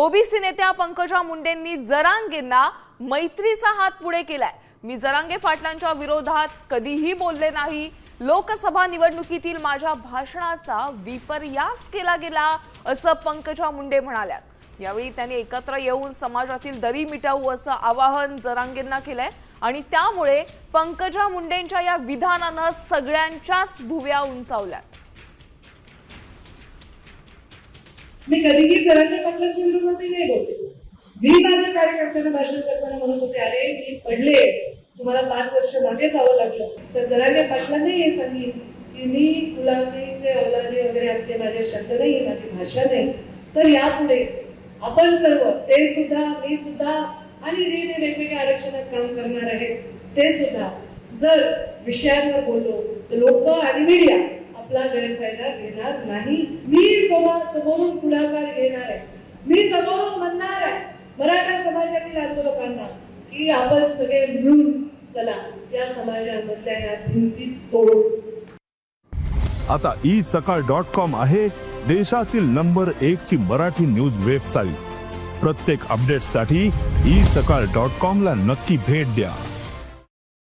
OBC नेत्या पंकजा मुंडेंनी जरांगेंना मैत्रीचा हात पुढे केलाय. मी जरांगे पाटलांच्या विरोधात कधीही बोलले नाही. लोकसभा निवडणुकीतील माझ्या भाषणाचा विपर्यास केला गेला असं पंकजा मुंडे म्हणाल्यात. यावेळी त्यांनी एकत्र येऊन समाजातील दरी मिटवू असं आवाहन जरांगेंना केलंय आणि त्यामुळे पंकजा मुंडेंच्या या विधानानं सगळ्यांच्याच भुव्या उंचावल्यात. मी कधीही जरांगे पाटलांच्या विरोधातही नाही बोलते. मी माझ्या कार्यकर्त्यांना भाषण करताना म्हणत होते अरे मी पडले. तुम्हाला पाच वर्ष मागे जावं लागलं. तर जरांगे पाटलांनी हे सांगितलं की मी गुलामीचे अवलादी वगैरे असले माझे शब्द नाही माझी भाषा नाही. तर यापुढे आपण सर्व ते सुद्धा मी सुद्धा आणि जे जे वेगवेगळ्या आरक्षणात काम करणार आहेत ते सुद्धा जर विषयांवर बोललो तर लोक आणि मीडिया आपला गैरफायदा घेणार नाही. मी समोर समोरून पुढाकार घेणार आहे. मी समोरून म्हणणार आहे मराठा समाजातील आंदोलकांना की आपण सगळे मिळून चला या समाजामधल्या या भिंती तोडू. आता ई सकाळ डॉट कॉम आहे देशातील नंबर एक ची मराठी न्यूज वेबसाईट. प्रत्येक अपडेटसाठी ई सकाळ डॉट कॉम ला नक्की भेट द्या.